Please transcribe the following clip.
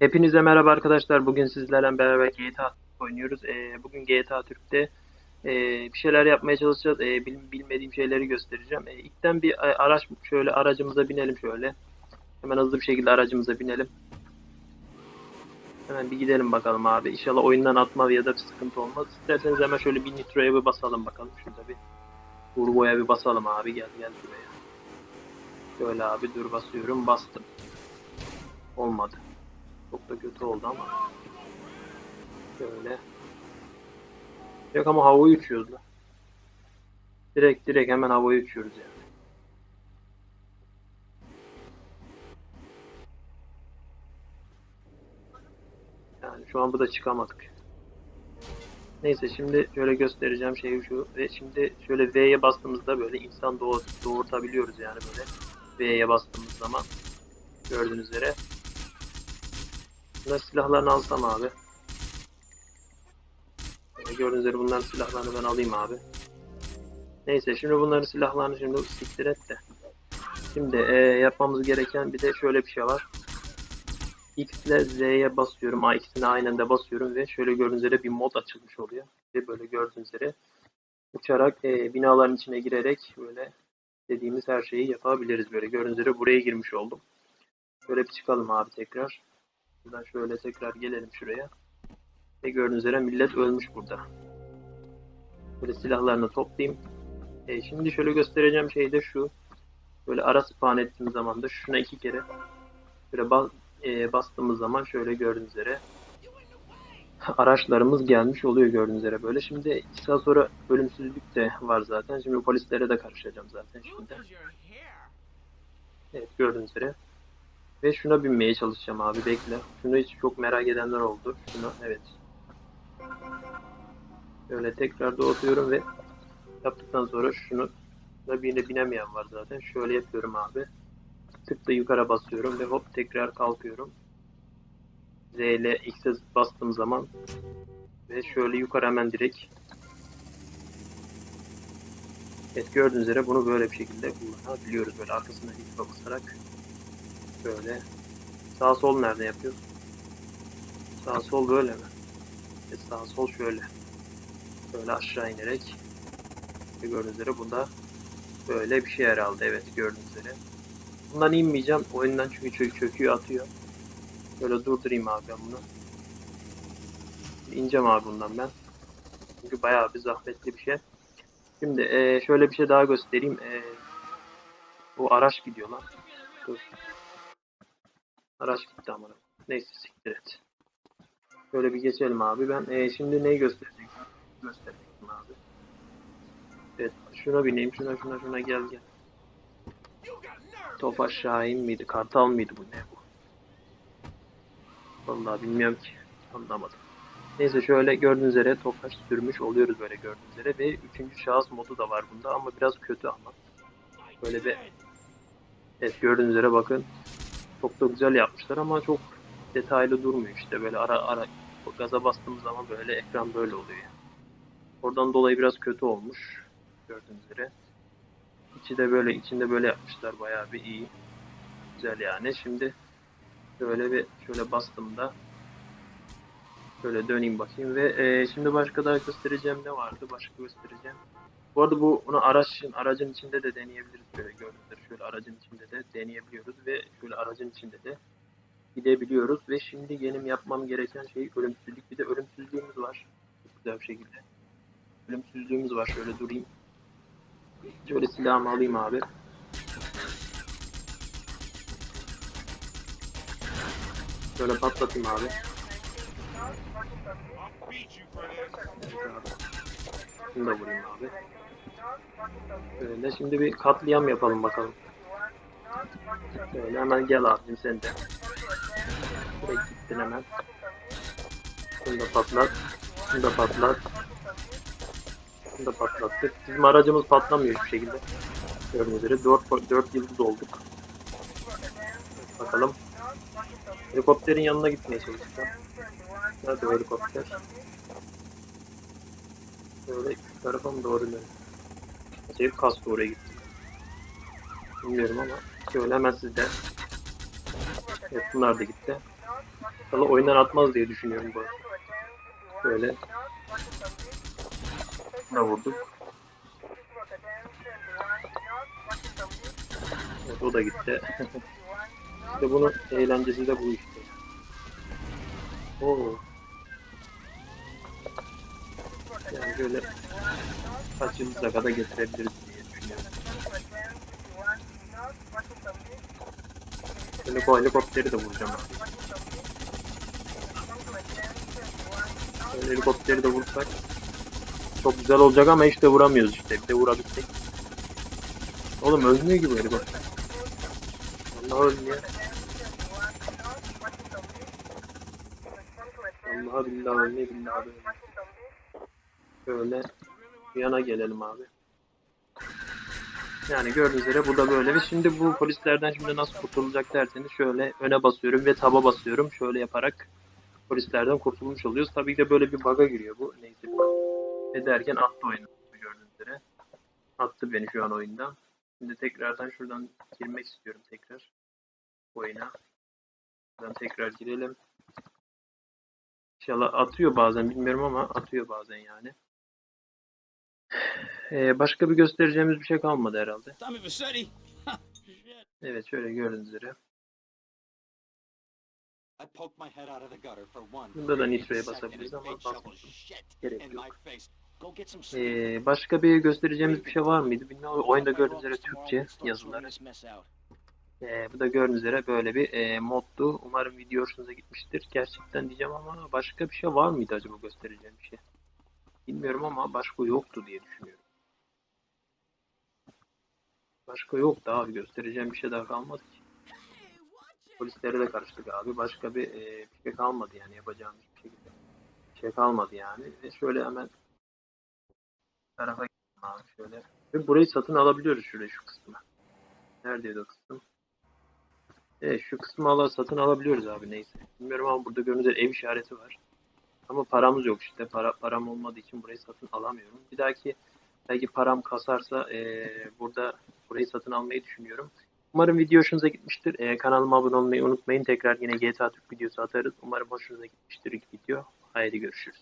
Hepinize merhaba arkadaşlar. Bugün sizlerle beraber GTA oynuyoruz. Ee, bugün GTA Türk'te e, bir şeyler yapmaya çalışacağız. Ee, bil- bilmediğim şeyleri göstereceğim. Ee, ilkten bir e, araç şöyle aracımıza binelim şöyle. Hemen hızlı bir şekilde aracımıza binelim. Hemen bir gidelim bakalım abi. İnşallah oyundan atma ya da bir sıkıntı olmaz. İsterseniz hemen şöyle bir nitroya bir basalım bakalım. Şurada bir turboya bir basalım abi. Gel gel şuraya. Şöyle abi dur basıyorum. Bastım. Olmadı. Çok da kötü oldu ama. Şöyle. Yok ama havayı uçuyoruz da. Direkt direkt hemen havayı uçuyoruz yani. Yani şu an bu da çıkamadık. Neyse şimdi şöyle göstereceğim şey şu ve şimdi şöyle V'ye bastığımızda böyle insan doğ doğurtabiliyoruz yani böyle V'ye bastığımız zaman gördüğünüz üzere. Bunlar silahlarını alsam abi. Böyle gördüğünüz üzere bunların silahlarını ben alayım abi. Neyse şimdi bunların silahlarını şimdi siktir et de. Şimdi e, yapmamız gereken bir de şöyle bir şey var. X ile Z'ye basıyorum. A ikisini aynı anda basıyorum ve şöyle gördüğünüz üzere bir mod açılmış oluyor. Ve böyle gördüğünüz üzere uçarak e, binaların içine girerek böyle dediğimiz her şeyi yapabiliriz. Böyle gördüğünüz üzere buraya girmiş oldum. Şöyle bir çıkalım abi tekrar. Buradan şöyle tekrar gelelim şuraya. Ve gördüğünüz üzere millet ölmüş burada. Böyle silahlarını toplayayım. E, şimdi şöyle göstereceğim şey de şu. Böyle ara spawn ettiğim zaman da şuna iki kere böyle ba- e, bastığımız zaman şöyle gördüğünüz üzere araçlarımız gelmiş oluyor gördüğünüz üzere böyle. Şimdi saat sonra ölümsüzlük de var zaten. Şimdi polislere de karışacağım zaten şimdi. Evet gördüğünüz üzere. Ve şuna binmeye çalışacağım abi bekle. Şunu hiç çok merak edenler oldu. Şunu evet. Böyle tekrar doğruyorum ve yaptıktan sonra şunu da birine binemeyen var zaten. Şöyle yapıyorum abi. Tıkla yukarı basıyorum ve hop tekrar kalkıyorum. Z ile X'e bastığım zaman ve şöyle yukarı hemen direkt Evet gördüğünüz üzere bunu böyle bir şekilde kullanabiliyoruz. Böyle arkasına X'e basarak böyle sağ sol nerede yapıyoruz? Sağ sol böyle mi? E, sağ sol şöyle. Böyle aşağı inerek ve gördüğünüz üzere bunda böyle bir şey herhalde. Evet gördüğünüz üzere. Bundan inmeyeceğim. Oyundan çünkü çö çöküyor atıyor. Böyle durdurayım abi ben bunu. İneceğim abi bundan ben. Çünkü bayağı bir zahmetli bir şey. Şimdi eee, şöyle bir şey daha göstereyim. Eee, bu araç gidiyor lan. Dur. Araç gitti ama. Neyse siktir et. Şöyle bir geçelim abi. Ben eee, şimdi neyi göstereceğim? Göstereceğim abi. Evet şuna bineyim. Şuna şuna şuna gel gel. Tofaş Şahin miydi? Kartal mıydı bu ne bu? Vallahi bilmiyorum ki. Anlamadım. Neyse şöyle gördüğünüz üzere Tofaş sürmüş oluyoruz böyle gördüğünüz üzere ve üçüncü şahıs modu da var bunda ama biraz kötü ama. Böyle bir Evet gördüğünüz üzere bakın. Çok da güzel yapmışlar ama çok detaylı durmuyor işte böyle ara ara gaza bastığımız zaman böyle ekran böyle oluyor. yani. Oradan dolayı biraz kötü olmuş. Gördüğünüz üzere. İçi de böyle içinde böyle yapmışlar bayağı bir iyi. Güzel yani. Şimdi şöyle bir şöyle bastığımda şöyle döneyim bakayım ve e, şimdi başka daha göstereceğim ne vardı? Başka göstereceğim. Bu arada bu bunu araçın aracın içinde de deneyebiliriz böyle gördüğünüz şöyle aracın içinde de deneyebiliyoruz ve şöyle aracın içinde de gidebiliyoruz ve şimdi benim yapmam gereken şey ölümsüzlük bir de ölümsüzlüğümüz var. Çok güzel bir şekilde. Ölümsüzlüğümüz var şöyle durayım. Şöyle silahımı alayım abi. Şöyle patlatayım abi. Şunu da vurayım abi. Şöyle şimdi bir katliam yapalım bakalım. Şöyle hemen gel abim sen de. Direkt gittin hemen. Şunu da patlat. Şunu da patlat. Şunu da patlattık. Bizim aracımız patlamıyor hiçbir şekilde. Gördüğünüz üzere 4, 4 yıldız olduk. Bakalım. Helikopterin yanına gitmeye çalışacağım. Nerede helikopter? Böyle şu tarafa mı doğru dönüyor? Acayip kastı oraya gitti. Bilmiyorum ama şöyle hemen sizde. Evet bunlar da gitti. İnşallah oyundan atmaz diye düşünüyorum bu arada. Böyle. Buna vurduk. Evet, o da gitti. işte bunun eğlencesi de bu işte. Oo. Yani böyle kaç yıldıza kadar getirebiliriz diye düşünüyorum. Şimdi bu helikopteri de vuracağım. Böyle helikopteri de vursak çok güzel olacak ama işte vuramıyoruz işte. Bir de vurabilsek. Oğlum ölmüyor gibi helikopter. Allah ölmüyor. Allah billahi ölmüyor billahi ölmüyor. Şöyle bir yana gelelim abi. Yani gördüğünüz üzere bu da böyle ve şimdi bu polislerden şimdi nasıl kurtulacak derseniz şöyle öne basıyorum ve taba basıyorum. Şöyle yaparak polislerden kurtulmuş oluyoruz. Tabii ki de böyle bir bug'a giriyor bu. Neyse. Ve derken attı oyunu gördüğünüz üzere. Attı beni şu an oyundan. Şimdi tekrardan şuradan girmek istiyorum tekrar oyuna. Buradan tekrar girelim. İnşallah atıyor bazen bilmiyorum ama atıyor bazen yani. Ee, başka bir göstereceğimiz bir şey kalmadı herhalde. Evet şöyle gördüğünüz üzere. Bunda da nitroya basabiliriz ama basmıyoruz. Gerek yok. Ee, başka bir göstereceğimiz bir şey var mıydı bilmiyorum. Oyunda gördüğünüz üzere Türkçe yazıları. Ee, bu da gördüğünüz üzere böyle bir e, moddu. Umarım video hoşunuza gitmiştir. Gerçekten diyeceğim ama başka bir şey var mıydı acaba göstereceğim bir şey? Bilmiyorum ama başka yoktu diye düşünüyorum. Başka yoktu abi göstereceğim bir şey daha kalmadı ki. Polislere de karıştık abi. Başka bir, e, bir şey kalmadı yani yapacağımız bir şekilde. Bir şey kalmadı yani. Ve şöyle hemen tarafa gidelim abi şöyle. Ve burayı satın alabiliyoruz şuraya şu kısmı. Neredeydi o kısım? Evet şu kısmı ala satın alabiliyoruz abi neyse. Bilmiyorum ama burada gördüğünüz ev işareti var. Ama paramız yok işte. Para, param olmadığı için burayı satın alamıyorum. Bir dahaki belki param kasarsa eee, burada burayı satın almayı düşünüyorum. Umarım video hoşunuza gitmiştir. Eee, kanalıma abone olmayı unutmayın. Tekrar yine GTA Türk videosu atarız. Umarım hoşunuza gitmiştir ilk video. Haydi görüşürüz.